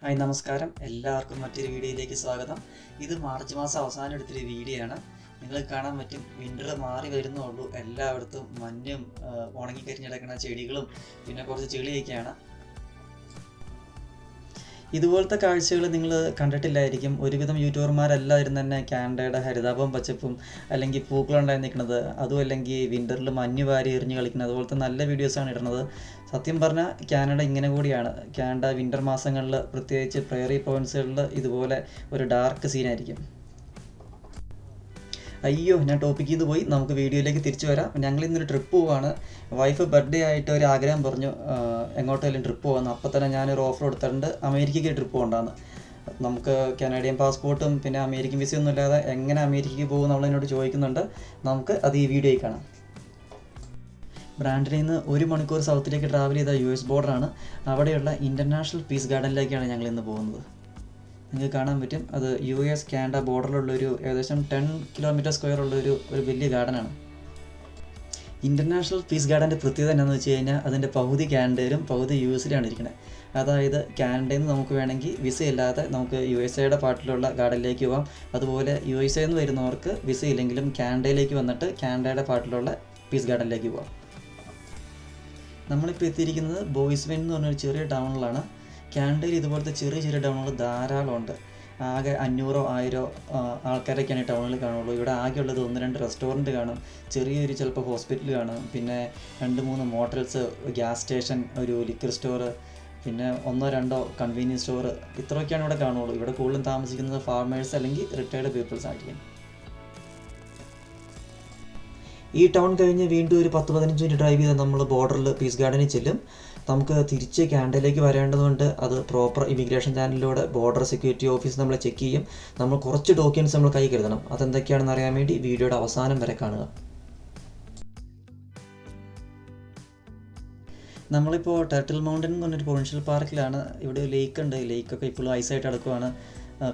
Hi നമസ്കാരം. എല്ലാവർക്കും മറ്റൊരു വീഡിയോയിലേക്ക് സ്വാഗതം. ഇത് മാർച്ച് മാസം അവസാനം എടുത്തൊരു വീഡിയോ ആണ്. നിങ്ങൾ കാണാൻ പറ്റും വിന്റർ മാറി വരുന്നുള്ളൂ എല്ലായിടത്തും മഞ്ഞും ഉണങ്ങിക്കരിഞ്ഞിടക്കുന്ന ഉണങ്ങിക്കരിഞ്ഞ് ചെടികളും പിന്നെ കുറച്ച് ചെളിയൊക്കെയാണ്. ഇതുപോലത്തെ കാഴ്ചകൾ നിങ്ങൾ കണ്ടിട്ടില്ലായിരിക്കും. ഒരുവിധം യൂട്യൂബർമാരെല്ലാവരും തന്നെ കാനഡയുടെ ഹരിതാപം പച്ചപ്പും അല്ലെങ്കിൽ പൂക്കളുണ്ടായി നിൽക്കുന്നത് അതും അല്ലെങ്കിൽ വിന്ററിൽ മഞ്ഞ് വാരി എറിഞ്ഞ് കളിക്കുന്നത് അതുപോലത്തെ നല്ല വീഡിയോസാണ് ഇടുന്നത്. സത്യം പറഞ്ഞാൽ കാനഡ ഇങ്ങനെ കൂടിയാണ്. കാനഡ വിന്റർ മാസങ്ങളിൽ പ്രത്യേകിച്ച് പ്രയറി പോയിന്റ്സുകളിൽ ഇതുപോലെ ഒരു ഡാർക്ക് സീനായിരിക്കും അയ്യോ ഞാൻ ടോപ്പിക്ക് ചെയ്ത് പോയി. നമുക്ക് വീഡിയോയിലേക്ക് തിരിച്ചു വരാം. ഞങ്ങൾ ഇന്നൊരു ട്രിപ്പ് പോവാണ്. വൈഫ് ബർത്ത്ഡേ ആയിട്ട് ഒരു ആഗ്രഹം പറഞ്ഞു. എങ്ങോട്ടെങ്കിലും ട്രിപ്പ് പോകാമെന്ന് അപ്പോൾ തന്നെ ഞാനൊരു ഓഫർ കൊടുത്തിട്ടുണ്ട്. അമേരിക്കയ്ക്ക് ട്രിപ്പ് പോകണ്ടാന്ന്. നമുക്ക് കനേഡിയൻ പാസ്പോർട്ടും പിന്നെ അമേരിക്കൻ വിസയൊന്നും ഇല്ലാതെ എങ്ങനെ അമേരിക്കയ്ക്ക് പോകും നമ്മളതിനോട് ചോദിക്കുന്നുണ്ട്. നമുക്ക് അത് ഈ വീഡിയോയിൽ കാണാം. ബ്രാൻഡിൽ നിന്ന് ഒരു മണിക്കൂർ സൗത്തിലേക്ക് ട്രാവൽ ചെയ്ത യു എസ് ബോർഡറാണ്. അവിടെയുള്ള ഇന്റർനാഷണൽ പീസ് ഗാർഡനിലേക്കാണ് ഞങ്ങൾ ഇന്ന് പോകുന്നത്. നിങ്ങൾക്ക് കാണാൻ പറ്റും. അത് യു എസ് കാനഡ ബോർഡറിലുള്ളൊരു ഏകദേശം ടെൻ കിലോമീറ്റർ സ്ക്വയർ ഉള്ള ഒരു വലിയ ഗാർഡനാണ് ഇന്റർനാഷണൽ പീസ് ഗാർഡന്റെ പ്രത്യേകത എന്താണെന്ന് വെച്ച് കഴിഞ്ഞാൽ അതിന്റെ പകുതി കാനഡയിലും പകുതി യു എസിലാണ് ഇരിക്കുന്നത് അതായത് കാനഡയിൽ നിന്ന് നമുക്ക് വേണമെങ്കിൽ വിസ ഇല്ലാതെ നമുക്ക് യു എസ് എയുടെ പാർട്ടിലുള്ള ഗാർഡനിലേക്ക് പോകാം അതുപോലെ യു എസ് എന്ന് വരുന്നവർക്ക് വിസ ഇല്ലെങ്കിലും കാനഡയിലേക്ക് വന്നിട്ട് കാനഡയുടെ പാർട്ടിലുള്ള പീസ് ഗാർഡനിലേക്ക് പോകാം നമ്മളിപ്പോൾ എത്തിയിരിക്കുന്നത് ബോയ്സ് വെൻ എന്ന് പറഞ്ഞൊരു ചെറിയ ടൗണിലാണ് കാനഡയിൽ ഇതുപോലത്തെ ചെറിയ ചെറിയ ടൗണുകൾ ധാരാളം ഉണ്ട്. ആകെ അഞ്ഞൂറോ ആയിരോ ആൾക്കാരൊക്കെയാണ് ഈ ടൗണിൽ കാണുള്ളൂ. ഇവിടെ ആകെയുള്ളത് ഒന്ന് രണ്ട് റെസ്റ്റോറന്റ് കാണും. ചെറിയൊരു ചിലപ്പോൾ ഹോസ്പിറ്റൽ കാണും. പിന്നെ രണ്ട് മൂന്ന് മോട്ടൽസ് ഗ്യാസ് സ്റ്റേഷൻ ഒരു ലിക്കർ സ്റ്റോറ് പിന്നെ ഒന്നോ രണ്ടോ കൺവീനിയൻസ് സ്റ്റോർ ഇത്രയൊക്കെയാണ് ഇവിടെ കാണുള്ളൂ. ഇവിടെ കൂടുതലും താമസിക്കുന്നത് ഫാർമേഴ്സ് അല്ലെങ്കിൽ റിട്ടയർഡ് പീപ്പിൾസ് ആയിരിക്കും. ഈ ടൗൺ കഴിഞ്ഞ് വീണ്ടും ഒരു പത്ത് പതിനഞ്ച് മിനിറ്റ് ഡ്രൈവ് ചെയ്താൽ നമ്മൾ ബോർഡറിൽ പീസ് ഗാർഡനിൽ ചെല്ലും. നമുക്ക് തിരിച്ച് കാനഡയിലേക്ക് വരേണ്ടതുകൊണ്ട് അത് പ്രോപ്പർ ഇമിഗ്രേഷൻ ചാനലിലൂടെ ബോർഡർ സെക്യൂരിറ്റി ഓഫീസ് നമ്മളെ ചെക്ക് ചെയ്യും. നമ്മൾ കുറച്ച് ഡോക്യുമെന്റ്സ് നമ്മൾ കൈ കരുതണം. അതെന്തൊക്കെയാണെന്ന് അറിയാൻ വേണ്ടി വീഡിയോയുടെ അവസാനം വരെ കാണുക. നമ്മളിപ്പോൾ ടർട്ടിൽ മൗണ്ടൻ എന്ന് പറഞ്ഞൊരു പ്രൊവിൻഷ്യൽ പാർക്കിലാണ് ഇവിടെ ലേക്ക് ഉണ്ട്. ലേക്കൊക്കെ ഇപ്പോഴും ഐസായിട്ട് അടക്കുവാണ്.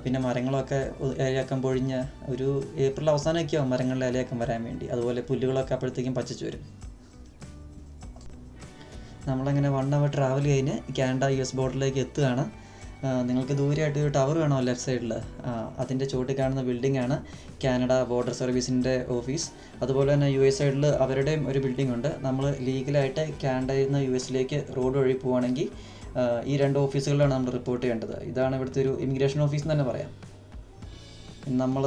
പിന്നെ മരങ്ങളൊക്കെ ഇലയക്കം പൊഴിഞ്ഞ ഒരു ഏപ്രിൽ അവസാനമൊക്കെ ആവും മരങ്ങളുടെ ഇലയൊക്കെ വരാൻ വേണ്ടി. അതുപോലെ പുല്ലുകളൊക്കെ അപ്പോഴത്തേക്കും പച്ചച്ചു വരും. നമ്മളങ്ങനെ വൺ അവർ ട്രാവൽ കഴിഞ്ഞ് കാനഡ യു എസ് ബോർഡറിലേക്ക് എത്തുകയാണ്. നിങ്ങൾക്ക് ദൂരെയായിട്ട് ഒരു ടവർ വേണോ ലെഫ്റ്റ് സൈഡിൽ അതിന്റെ ചുവട്ടിൽ കാണുന്ന ബിൽഡിംഗ് ആണ് കാനഡ ബോർഡർ സർവീസിന്റെ ഓഫീസ് അതുപോലെ തന്നെ യു എസ് സൈഡിൽ അവരുടെയും ഒരു ബിൽഡിംഗ് ഉണ്ട്. നമ്മൾ ലീഗലായിട്ട് കാനഡയിൽ നിന്ന് യു എസിലേക്ക് റോഡ് വഴി പോവുകയാണെങ്കിൽ ഈ രണ്ട് ഓഫീസുകളിലാണ് നമ്മൾ റിപ്പോർട്ട് ചെയ്യേണ്ടത്. ഇതാണ് ഇവിടുത്തെ ഒരു ഇമിഗ്രേഷൻ ഓഫീസ് എന്ന് തന്നെ പറയാം. നമ്മൾ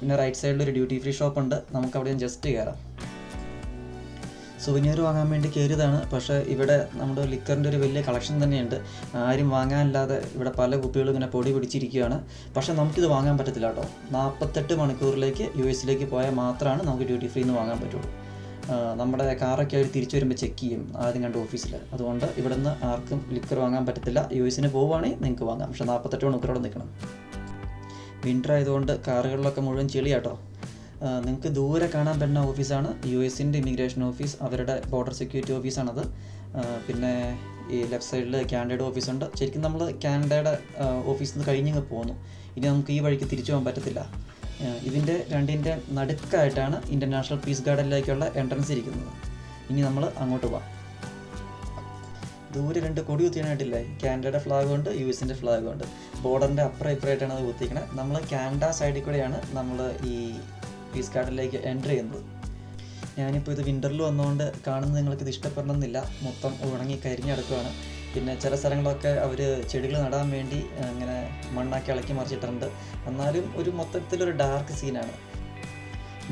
പിന്നെ റൈറ്റ് സൈഡിൽ ഒരു ഡ്യൂട്ടി ഫ്രീ ഷോപ്പ് ഉണ്ട്. നമുക്ക് അവിടെ ജസ്റ്റ് കയറാം സുവനീർ വാങ്ങാൻ വേണ്ടി കയറിയതാണ് പക്ഷേ ഇവിടെ നമ്മുടെ ലിക്കറിന്റെ ഒരു വലിയ കളക്ഷൻ തന്നെയുണ്ട്. ആരും വാങ്ങാനില്ലാതെ ഇവിടെ പല കുപ്പികളും ഇങ്ങനെ പൊടി പിടിച്ചിരിക്കുകയാണ്. പക്ഷേ നമുക്കിത് വാങ്ങാൻ പറ്റത്തില്ല കേട്ടോ. നാൽപ്പത്തെട്ട് മണിക്കൂറിലേക്ക് യു എസിലേക്ക് പോയാൽ മാത്രമാണ് നമുക്ക് ഡ്യൂട്ടി ഫ്രീ എന്ന് വാങ്ങാൻ പറ്റുള്ളൂ. നമ്മുടെ കാറൊക്കെ അവർ തിരിച്ചു വരുമ്പോൾ ചെക്ക് ചെയ്യും ആദ്യം കണ്ട ഓഫീസിൽ അതുകൊണ്ട് ഇവിടുന്ന് ആർക്കും ലിക്കർ വാങ്ങാൻ പറ്റത്തില്ല. യു എസിന് പോവുകയാണെങ്കിൽ നിങ്ങൾക്ക് വാങ്ങാം. പക്ഷേ നാൽപ്പത്തെട്ട് അവിടെ നിൽക്കണം. വിന്റർ ആയതുകൊണ്ട് കാറുകളിലൊക്കെ മുഴുവൻ ചെളിയാട്ടോ. നിങ്ങൾക്ക് ദൂരെ കാണാൻ പറ്റുന്ന ഓഫീസാണ് യു എസിന്റെ ഇമിഗ്രേഷൻ ഓഫീസ് അവരുടെ ബോർഡർ സെക്യൂരിറ്റി ഓഫീസാണത് പിന്നെ ഈ ലെഫ്റ്റ് സൈഡിൽ കാനഡയുടെ ഓഫീസുണ്ട് ശരിക്കും നമ്മൾ കാനഡയുടെ ഓഫീസിൽ നിന്ന് കഴിഞ്ഞ് പോകുന്നു ഇനി നമുക്ക് ഈ വഴിക്ക് തിരിച്ചു പോകാൻ പറ്റത്തില്ല. ഇതിന്റെ രണ്ടിന്റെ നടുക്കായിട്ടാണ് ഇന്റർനാഷണൽ പീസ് ഗാർഡനിലേക്കുള്ള എൻട്രൻസ് ഇരിക്കുന്നത്. ഇനി നമ്മൾ അങ്ങോട്ട് പോവാം. ദൂരെ രണ്ട് കൊടി കുത്തിയാനായിട്ടില്ലേ? കാനഡയുടെ ഫ്ലാഗ് ഉണ്ട് യു എസിന്റെ ഫ്ലാഗ് ഉണ്ട്. ബോർഡറിന്റെ അപ്പുറം ഇപ്പുറമായിട്ടാണ് അത് കുത്തിക്കണത് നമ്മൾ കാനഡ സൈഡിൽ കൂടെയാണ് നമ്മൾ ഈ പീസ് ഗാർഡനിലേക്ക് എന്റർ ചെയ്യുന്നത്. ഞാനിപ്പോൾ ഇത് വിന്ററിൽ വന്നുകൊണ്ട് കാണുന്നത് നിങ്ങൾക്ക് ഇത് ഇഷ്ടപ്പെടണമെന്നില്ല. മൊത്തം ഉണങ്ങി കരിഞ്ഞ് കിടക്കുകയാണ് പിന്നെ ചില സ്ഥലങ്ങളൊക്കെ അവർ ചെടികൾ നടാൻ വേണ്ടി ഇങ്ങനെ മണ്ണാക്കി ഇളക്കി മറിച്ചിട്ടുണ്ട്. എന്നാലും ഒരു മൊത്തത്തിലൊരു ഡാർക്ക് സീനാണ്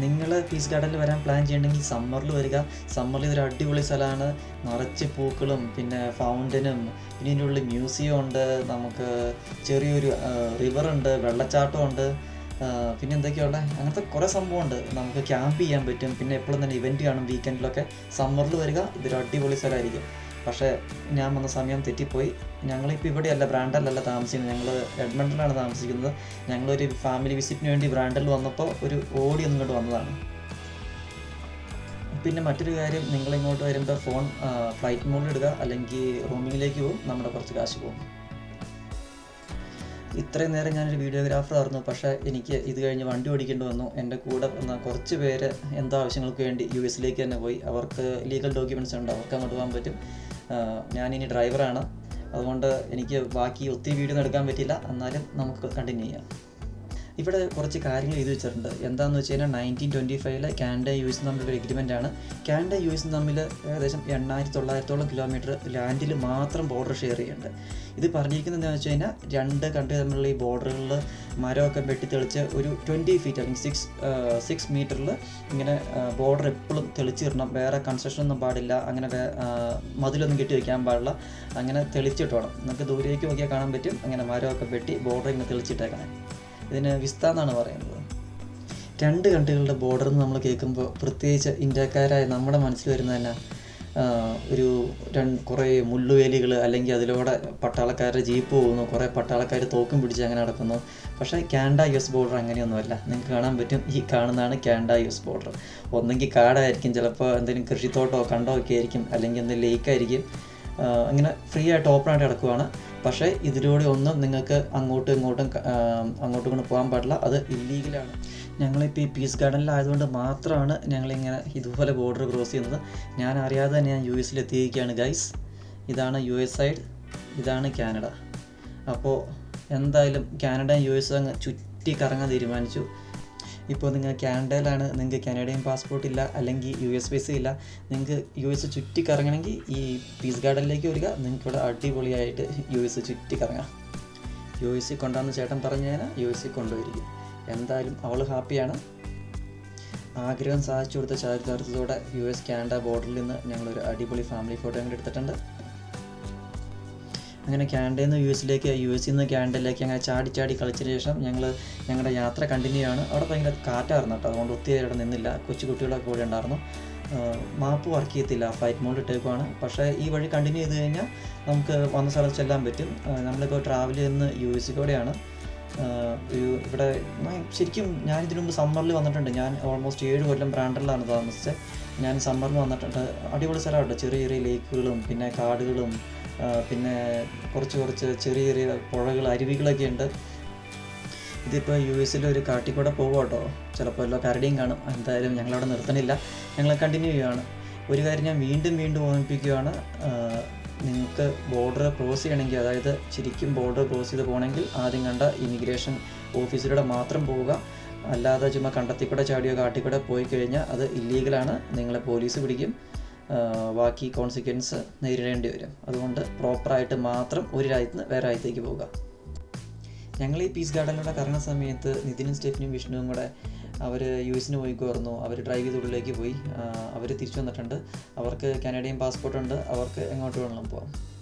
നിങ്ങൾ പീസ് ഗാർഡനിൽ വരാൻ പ്ലാൻ ചെയ്യണമെങ്കിൽ സമ്മറിൽ വരിക. സമ്മറിൽ ഇതൊരു അടിപൊളി സ്ഥലമാണ്. നിറച്ച് പൂക്കളും പിന്നെ ഫൗണ്ടനും പിന്നെ ഇതിന്റെ ഉള്ളിൽ മ്യൂസിയം ഉണ്ട്. നമുക്ക് ചെറിയൊരു റിവർ ഉണ്ട് വെള്ളച്ചാട്ടമുണ്ട് പിന്നെ എന്തൊക്കെയുള്ള അങ്ങനത്തെ കുറേ സംഭവമുണ്ട് നമുക്ക് ക്യാമ്പ് ചെയ്യാൻ പറ്റും. പിന്നെ എപ്പോഴും തന്നെ ഇവന്റ് കാണും. വീക്കെൻഡിലൊക്കെ സമ്മറിൽ വരിക. ഇതൊരു അടിപൊളി സ്ഥലമായിരിക്കും. പക്ഷേ ഞാൻ വന്ന സമയം തെറ്റിപ്പോയി. ഞങ്ങളിപ്പോൾ ഇവിടെയല്ല ബ്രാൻഡല്ലല്ല താമസിക്കുന്നത്. ഞങ്ങൾ എഡ്മണ്ടനിലാണ് താമസിക്കുന്നത്. ഞങ്ങളൊരു ഫാമിലി വിസിറ്റിന് വേണ്ടി ബ്രാൻഡിൽ വന്നപ്പോൾ ഒരു ഓടി ഒന്നിങ്ങോട്ട് വന്നതാണ്. പിന്നെ മറ്റൊരു കാര്യം നിങ്ങൾ ഇങ്ങോട്ട് വരുമ്പോൾ ഫോൺ ഫ്ലൈറ്റ് മോഡിൽ ഇടുക അല്ലെങ്കിൽ റൂമിങ്ങിലേക്ക് പോകും നമ്മുടെ കുറച്ച് കാശ് പോകും. ഇത്രയും നേരം ഞാനൊരു വീഡിയോഗ്രാഫർ ആയിരുന്നു. പക്ഷേ എനിക്ക് ഇത് കഴിഞ്ഞ് വണ്ടി ഓടിക്കേണ്ടി വന്നു. എന്റെ കൂടെ വന്ന കുറച്ച് പേര് എന്തോ ആവശ്യങ്ങൾക്ക് വേണ്ടി യു എസിലേക്ക് തന്നെ പോയി. അവർക്ക് ലീഗൽ ഡോക്യുമെന്റ്സ് ഉണ്ട്. അവർക്ക് അങ്ങോട്ട് പോകാൻ പറ്റും. ഞാനിനി ഡ്രൈവറാണ് അതുകൊണ്ട് എനിക്ക് ബാക്കി ഒത്തിരി വീഡിയോ എടുക്കാൻ പറ്റില്ല എന്നാലും നമുക്ക് കണ്ടിന്യൂ ചെയ്യാം. ഇവിടെ കുറച്ച് കാര്യങ്ങൾ എഴുതി വെച്ചിട്ടുണ്ട്. എന്താണെന്ന് വെച്ച് കഴിഞ്ഞാൽ നയന്റീൻ ട്വന്റി ഫൈവിലെ കാനഡ യു എസും തമ്മിലൊരു എഗ്രിമെന്റ് ആണ്. കാനഡ യു എസും തമ്മിൽ ഏകദേശം എണ്ണായിരത്തി തൊള്ളായിരത്തോളം കിലോമീറ്റർ ലാൻഡിൽ മാത്രം ബോർഡർ ഷെയർ ചെയ്യുന്നുണ്ട്. ഇത് പറഞ്ഞിരിക്കുന്നത് എന്താണെന്ന് വെച്ച് കഴിഞ്ഞാൽ രണ്ട് കൺട്രി തമ്മിലുള്ള ഈ ബോർഡറുകളിൽ മരമൊക്കെ വെട്ടി തെളിച്ച് ഒരു ട്വന്റി ഫീറ്റ് അല്ലെങ്കിൽ സിക്സ് സിക്സ് മീറ്ററിൽ ഇങ്ങനെ ബോർഡർ എപ്പോഴും തെളിച്ചിടണം. വേറെ കൺസ്ട്രക്ഷൻ ഒന്നും പാടില്ല. അങ്ങനെ മതിലൊന്നും കെട്ടി വയ്ക്കാൻ പാടില്ല. അങ്ങനെ തെളിച്ചിട്ട് വേണം. നമുക്ക് ദൂരേക്ക് നോക്കിയാൽ കാണാൻ പറ്റും. അങ്ങനെ മരമൊക്കെ വെട്ടി ബോർഡർ ഇങ്ങനെ തെളിച്ചിട്ടേക്കണേ. ഇതിന് വിസ്ത എന്നാണ് പറയുന്നത്. രണ്ട് കൺട്രികളുടെ ബോർഡർ എന്ന് നമ്മൾ കേൾക്കുമ്പോൾ പ്രത്യേകിച്ച് ഇന്ത്യക്കാരായ നമ്മുടെ മനസ്സിൽ വരുന്ന തന്നെ ഒരു രണ്ട് കുറേ മുള്ളുവേലികൾ അല്ലെങ്കിൽ അതിലൂടെ പട്ടാളക്കാരുടെ ജീപ്പ് പോകുന്നു കുറേ പട്ടാളക്കാർ തോക്കും പിടിച്ച് അങ്ങനെ നടക്കുന്നു. പക്ഷേ കാനഡ യു എസ് ബോർഡർ അങ്ങനെയൊന്നുമല്ല. നിങ്ങൾക്ക് കാണാൻ പറ്റും ഈ കാണുന്നതാണ് കാനഡ യു എസ് ബോർഡർ ഒന്നെങ്കിൽ കാടായിരിക്കും ചിലപ്പോൾ എന്തെങ്കിലും കൃഷിത്തോട്ടോ കണ്ടോ ഒക്കെ ആയിരിക്കും അല്ലെങ്കിൽ എന്തെങ്കിലും ലേക്കായിരിക്കും അങ്ങനെ ഫ്രീ ആയിട്ട് ഓപ്പൺ ആയിട്ട് കിടക്കുവാണ് പക്ഷേ ഇതിലൂടെ ഒന്നും നിങ്ങൾക്ക് അങ്ങോട്ടും ഇങ്ങോട്ടും അങ്ങോട്ടും ഇങ്ങോട്ടും പോകാൻ പാടില്ല. അത് ഇല്ലീഗലാണ് ഞങ്ങളിപ്പോൾ ഈ പീസ് ഗാർഡനിലായതുകൊണ്ട് മാത്രമാണ് ഞങ്ങളിങ്ങനെ ഇതുപോലെ ബോർഡർ ക്രോസ് ചെയ്യുന്നത്. ഞാൻ അറിയാതെ തന്നെ ഞാൻ യു എസിൽ എത്തിയിരിക്കുകയാണ് ഗൈസ് ഇതാണ് യു എസ് സൈഡ് ഇതാണ് കാനഡ. അപ്പോൾ എന്തായാലും കാനഡ യു എസ് അങ്ങ് ചുറ്റി കറങ്ങാൻ തീരുമാനിച്ചു. ഇപ്പോൾ നിങ്ങൾ കാനഡയിലാണ് നിങ്ങൾക്ക് കാനഡിയൻ പാസ്പോർട്ട് ഇല്ല അല്ലെങ്കിൽ യു എസ് വിസ ഇല്ല നിങ്ങൾക്ക് യു എസ് ചുറ്റി കറങ്ങണമെങ്കിൽ ഈ പീസ് ഗാർഡനിലേക്ക് വരിക നിങ്ങൾക്ക് ഇവിടെ അടിപൊളിയായിട്ട് യു എസ് ചുറ്റി കറങ്ങാം. യു എസ് സി കൊണ്ടാന്ന് ചേട്ടൻ പറഞ്ഞു കഴിഞ്ഞാൽ യു എസ് സി കൊണ്ടുവരിക്കും എന്തായാലും അവൾ ഹാപ്പിയാണ്. ആഗ്രഹം സാധിച്ചു കൊടുത്ത ചാരിതാർത്ഥത്തോടെ യു എസ് കാനഡ ബോർഡറിൽ നിന്ന് ഞങ്ങളൊരു അടിപൊളി ഫാമിലി ഫോട്ടോ അങ്ങോട്ട് എടുത്തിട്ടുണ്ട്. അങ്ങനെ കാനഡയിൽ നിന്ന് യു എസിലേക്ക് യു എസിൽ നിന്ന് കാനഡയിലേക്ക് അങ്ങനെ ചാടി ചാടി കളിച്ചതിന് ശേഷം ഞങ്ങൾ ഞങ്ങളുടെ യാത്ര കണ്ടിന്യൂ ആണ് അവിടെ ഭയങ്കര കാറ്റായിരുന്നു കേട്ടോ. അതുകൊണ്ട് ഒത്തിരി അവിടെ നിന്നില്ല. കൊച്ചു കുട്ടികളൊക്കെ കൂടെ ഉണ്ടായിരുന്നു. മാപ്പ് വർക്ക് ചെയ്യത്തില്ല. ഫ്ലൈറ്റ് മോഡ് ഇട്ടേക്കുവാണ്. പക്ഷേ ഈ വഴി കണ്ടിന്യൂ ചെയ്ത് കഴിഞ്ഞാൽ നമുക്ക് വന്ന സ്ഥലത്ത് ചെല്ലാൻ പറ്റും. നമ്മളിപ്പോൾ ട്രാവൽ ചെയ്യുന്ന യു എസിലൂടെയാണ് ഒരു ഇവിടെ ശരിക്കും ഞാൻ ഇതിനു മുമ്പ് സമ്മറിൽ വന്നിട്ടുണ്ട്. ഞാൻ ഓൾമോസ്റ്റ് ഏഴ് കൊല്ലം ബ്രാൻഡറിലാണ് താമസിച്ചത്. ഞാൻ സമ്മറിൽ വന്നിട്ടുണ്ട്. അടിപൊളി സ്ഥലമാണ് ചെറിയ ചെറിയ ലേക്കുകളും പിന്നെ കാടുകളും പിന്നെ കുറച്ച് കുറച്ച് ചെറിയ ചെറിയ പുഴകൾ അരുവികളൊക്കെ ഉണ്ട്. ഇതിപ്പോൾ യു എസിലെ ഒരു കാട്ടിക്കൂടെ പോകും കേട്ടോ ചിലപ്പോൾ എല്ലാ കരടിയും കാണും. എന്തായാലും ഞങ്ങളവിടെ നിർത്തണില്ല. ഞങ്ങൾ കണ്ടിന്യൂ ചെയ്യുകയാണ് ഒരു കാര്യം ഞാൻ വീണ്ടും വീണ്ടും ഓർമ്മിപ്പിക്കുകയാണ് നിങ്ങൾക്ക് ബോർഡർ ക്രോസ് ചെയ്യണമെങ്കിൽ അതായത് ശരിക്കും ബോർഡർ ക്രോസ് ചെയ്ത് പോകണമെങ്കിൽ ആദ്യം കണ്ട ഇമിഗ്രേഷൻ ഓഫീസിലൂടെ മാത്രം പോവുക. അല്ലാതെ ചുമ്മാ കണ്ടത്തിക്കൂടെ ചാടിയോ കാട്ടിക്കൂടെ പോയി കഴിഞ്ഞാൽ അത് ഇല്ലീഗലാണ് നിങ്ങളെ പോലീസ് പിടിക്കും. ബാക്കി കോൺസിക്വൻസ് നേരിടേണ്ടി വരും. അതുകൊണ്ട് പ്രോപ്പറായിട്ട് മാത്രം ഒരു രാജ്യത്ത് നിന്ന് വേറെ രാജ്യത്തേക്ക് പോവുക. ഞങ്ങൾ ഈ പീസ് ഗാർഡനിലൂടെ കറങ്ങുന്ന സമയത്ത് നിതിനും സ്റ്റെഫിനും വിഷ്ണുവും കൂടെ അവർ യു എസിന് പോയി കയറുന്നു. അവർ ഡ്രൈവ് ചെയ്ത് ഉള്ളിലേക്ക് പോയി. അവർ തിരിച്ചു വന്നിട്ടുണ്ട്. അവർക്ക് കാനഡിയൻ പാസ്പോർട്ട് ഉണ്ട്. അവർക്ക് എങ്ങോട്ട് വേണമെങ്കിലും പോകാം.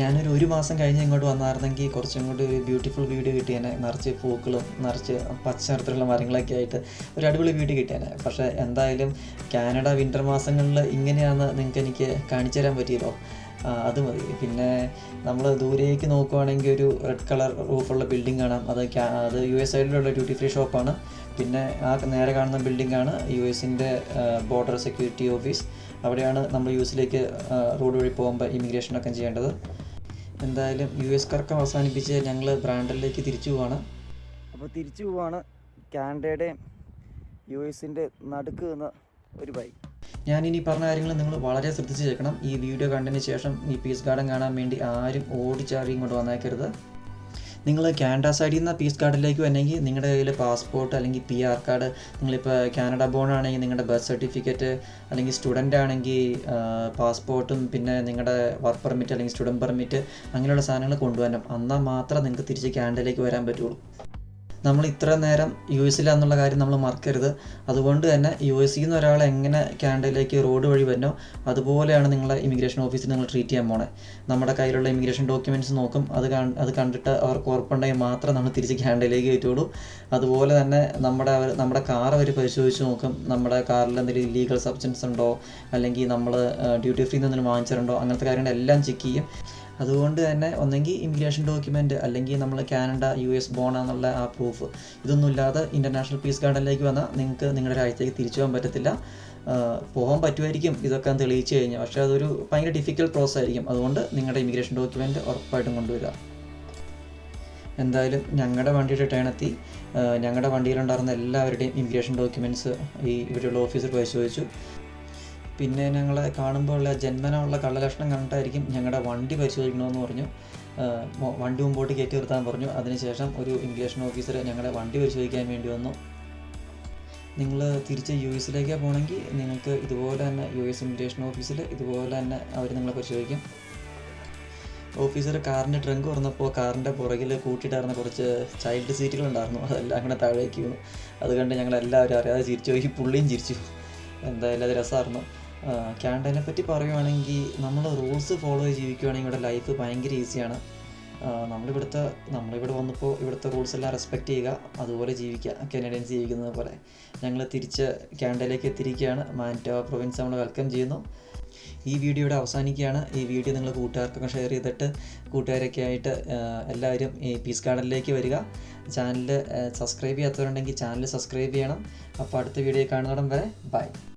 ഞാനൊരു ഒരു മാസം കഴിഞ്ഞ് ഇങ്ങോട്ട് വന്നായിരുന്നെങ്കിൽ കുറച്ചും കൂടി ഒരു ബ്യൂട്ടിഫുൾ വീഡിയോ കിട്ടിയേനെ. നിറച്ച് പൂക്കളും നിറച്ച് പച്ച നിറത്തിലുള്ള മരങ്ങളൊക്കെ ആയിട്ട് ഒരു അടിപൊളി വീഡിയോ കിട്ടിയേനെ. പക്ഷേ എന്തായാലും കാനഡ വിന്റർ മാസങ്ങളിൽ ഇങ്ങനെയാണ് നിങ്ങൾക്ക് എനിക്ക് കാണിച്ചു തരാൻ പറ്റിയല്ലോ. അത് മതി. പിന്നെ നമ്മൾ ദൂരേക്ക് നോക്കുവാണെങ്കിൽ ഒരു റെഡ് കളർ റൂഫുള്ള ബിൽഡിംഗ് കാണാം. അത് അത് യു എസ് സൈഡിലുള്ള ഡ്യൂട്ടി ഫ്രീ ഷോപ്പാണ് പിന്നെ ആ നേരെ കാണുന്ന ബിൽഡിംഗ് ആണ് യു എസിന്റെ ബോർഡർ സെക്യൂരിറ്റി ഓഫീസ് അവിടെയാണ് നമ്മൾ യു എസിലേക്ക് റോഡ് വഴി പോകുമ്പോൾ ഇമിഗ്രേഷനൊക്കെ ചെയ്യേണ്ടത്. എന്തായാലും യു എസ് കറക്കം അവസാനിപ്പിച്ച് ഞങ്ങൾ ബ്രാൻഡിലേക്ക് തിരിച്ചു പോവാണ്. അപ്പോൾ തിരിച്ചു പോവാണ് കാനഡയുടെയും യു എസിന്റെ നടുക്ക് നിന്ന് ഒരു ബൈക്ക് ഇനി പറഞ്ഞ കാര്യങ്ങൾ നിങ്ങൾ വളരെ ശ്രദ്ധിച്ച് കേൾക്കണം. ഈ വീഡിയോ കണ്ടതിന് ശേഷം ഈ പീസ് ഗാർഡൻ കാണാൻ വേണ്ടി ആരും ഓടിച്ചാടി ഇങ്ങോട്ട് വന്നേക്കരുത്. നിങ്ങൾ കാനഡ സൈഡിൽ നിന്ന് പീസ് കാർഡിലേക്ക് വന്നെങ്കിൽ നിങ്ങളുടെ കയ്യിൽ പാസ്പോർട്ട് അല്ലെങ്കിൽ പി ആർ കാർഡ് നിങ്ങളിപ്പോൾ കാനഡ ബോൺ ആണെങ്കിൽ നിങ്ങളുടെ ബർത്ത് സർട്ടിഫിക്കറ്റ് അല്ലെങ്കിൽ സ്റ്റുഡന്റ് ആണെങ്കിൽ പാസ്പോർട്ടും പിന്നെ നിങ്ങളുടെ വർക്ക് പെർമിറ്റ് അല്ലെങ്കിൽ സ്റ്റുഡന്റ് പെർമിറ്റ് അങ്ങനെയുള്ള സാധനങ്ങൾ കൊണ്ടുവരണം. എന്നാൽ മാത്രമേ നിങ്ങൾക്ക് തിരിച്ച് കാനഡയിലേക്ക് വരാൻ പറ്റുള്ളൂ. നമ്മൾ ഇത്ര നേരം യു എസിലാന്നുള്ള കാര്യം നമ്മൾ മറക്കരുത്. അതുകൊണ്ട് തന്നെ യു എസിൽ നിന്ന് ഒരാൾ എങ്ങനെ കാനഡയിലേക്ക് റോഡ് വഴി വരണോ അതുപോലെയാണ് നിങ്ങളെ ഇമിഗ്രേഷൻ ഓഫീസിൽ നിങ്ങൾ ട്രീറ്റ് ചെയ്യാൻ പോണേ. നമ്മുടെ കയ്യിലുള്ള ഇമിഗ്രേഷൻ ഡോക്യുമെന്റ്സ് നോക്കും. അത് അത് കണ്ടിട്ട് അവർക്ക് ഉറപ്പുണ്ടെങ്കിൽ മാത്രം നമ്മൾ തിരിച്ച് കാനഡയിലേക്ക് കയറ്റുള്ളൂ. അതുപോലെ തന്നെ നമ്മുടെ അവർ നമ്മുടെ കാർ അവർ പരിശോധിച്ച് നോക്കും. നമ്മുടെ കാറിൽ എന്തെങ്കിലും ഇല്ലീഗൽ സബ്സ്റ്റൻസ് ഉണ്ടോ? അല്ലെങ്കിൽ നമ്മൾ ഡ്യൂട്ടി ഫ്രീ എന്തെങ്കിലും വാങ്ങിച്ചിട്ടുണ്ടോ അങ്ങനത്തെ കാര്യങ്ങളെല്ലാം ചെക്ക് ചെയ്യും. അതുകൊണ്ട് തന്നെ ഒന്നെങ്കിൽ ഇമിഗ്രേഷൻ ഡോക്യുമെന്റ് അല്ലെങ്കിൽ നമ്മൾ കാനഡ യു എസ് ബോൺ എന്നുള്ള ആ പ്രൂഫ് ഇതൊന്നും ഇല്ലാതെ ഇന്റർനാഷണൽ പീസ് ഗാർഡനിലേക്ക് വന്നാൽ നിങ്ങൾക്ക് നിങ്ങളുടെ രാജ്യത്തേക്ക് തിരിച്ചു പോകാൻ പറ്റത്തില്ല. പോകാൻ പറ്റുമായിരിക്കും. ഇതൊക്കെ തെളിയിച്ചു കഴിഞ്ഞാൽ. പക്ഷേ അതൊരു ഭയങ്കര ഡിഫിക്കൽട്ട് പ്രോസസ് ആയിരിക്കും. അതുകൊണ്ട് നിങ്ങളുടെ ഇമിഗ്രേഷൻ ഡോക്യുമെന്റ് ഉറപ്പായിട്ടും കൊണ്ടുവരിക. എന്തായാലും ഞങ്ങളുടെ വണ്ടിയുടെ ടേൺ എത്തി. ഞങ്ങളുടെ വണ്ടിയിലുണ്ടായിരുന്ന എല്ലാവരുടെയും ഇമിഗ്രേഷൻ ഡോക്യുമെന്റ്സ് ഈ ഇവിടെയുള്ള ഓഫീസർ പരിശോധിച്ചു. പിന്നെ ഞങ്ങളെ കാണുമ്പോൾ ഉള്ള ജന്മനമുള്ള കള്ളലക്ഷണം കണ്ടിട്ടായിരിക്കും ഞങ്ങളുടെ വണ്ടി പരിശോധിക്കണമെന്ന് പറഞ്ഞു. വണ്ടി മുമ്പോട്ട് കയറ്റി നിർത്താൻ പറഞ്ഞു. അതിനുശേഷം ഒരു ഇമിഗ്രേഷൻ ഓഫീസർ ഞങ്ങളുടെ വണ്ടി പരിശോധിക്കാൻ വേണ്ടി വന്നു. നിങ്ങൾ തിരിച്ച് യു എസിലേക്ക് പോകണമെങ്കിൽ നിങ്ങൾക്ക് ഇതുപോലെ തന്നെ യു എസ് ഇമിഗ്രേഷൻ ഓഫീസിൽ ഇതുപോലെ തന്നെ അവർ നിങ്ങളെ പരിശോധിക്കും. ഓഫീസർ കാറിന്റെ ട്രങ്ക് തുറന്നപ്പോൾ കാറിന്റെ പുറകിൽ കൂട്ടിയിട്ടായിരുന്ന കുറച്ച് ചൈൽഡ് സീറ്റുകൾ ഉണ്ടായിരുന്നു. അതെല്ലാം അങ്ങനെ താഴേക്ക് വീണു. അത് കണ്ട് ഞങ്ങളെല്ലാവരും അറിയാതെ ചിരിച്ചു. പോയി പുള്ളിയും ചിരിച്ചു. എന്തായാലും അത് രസമായിരുന്നു ക്യാൻഡനെ പറ്റി പറയുവാണെങ്കിൽ നമ്മൾ റൂൾസ് ഫോളോ ചെയ്ത് ജീവിക്കുവാണെങ്കിൽ ഇവിടെ ലൈഫ് ഭയങ്കര ഈസിയാണ് നമ്മളിവിടുത്തെ നമ്മളിവിടെ വന്നപ്പോൾ ഇവിടുത്തെ റൂൾസ് എല്ലാം റെസ്പെക്റ്റ് ചെയ്യുക അതുപോലെ ജീവിക്കുക. കനേഡിയൻസ് ജീവിക്കുന്നത് പോലെ. ഞങ്ങൾ തിരിച്ച് കാനഡയിലേക്ക് എത്തിയിരിക്കുകയാണ്. മാന്റോ പ്രൊവിൻസ് നമ്മൾ വെൽക്കം ചെയ്യുന്നു. ഈ വീഡിയോ ഇവിടെ അവസാനിക്കുകയാണ്. ഈ വീഡിയോ നിങ്ങൾ കൂട്ടുകാർക്കൊക്കെ ഷെയർ ചെയ്തിട്ട് കൂട്ടുകാരൊക്കെ ആയിട്ട് എല്ലാവരും ഈ പീസ് ഗാർഡനിലേക്ക് വരിക. ചാനൽ സബ്സ്ക്രൈബ് ചെയ്യാത്തവരുണ്ടെങ്കിൽ ചാനൽ സബ്സ്ക്രൈബ് ചെയ്യണം. അപ്പോൾ അടുത്ത വീഡിയോ കാണുന്നിടം വരെ ബൈ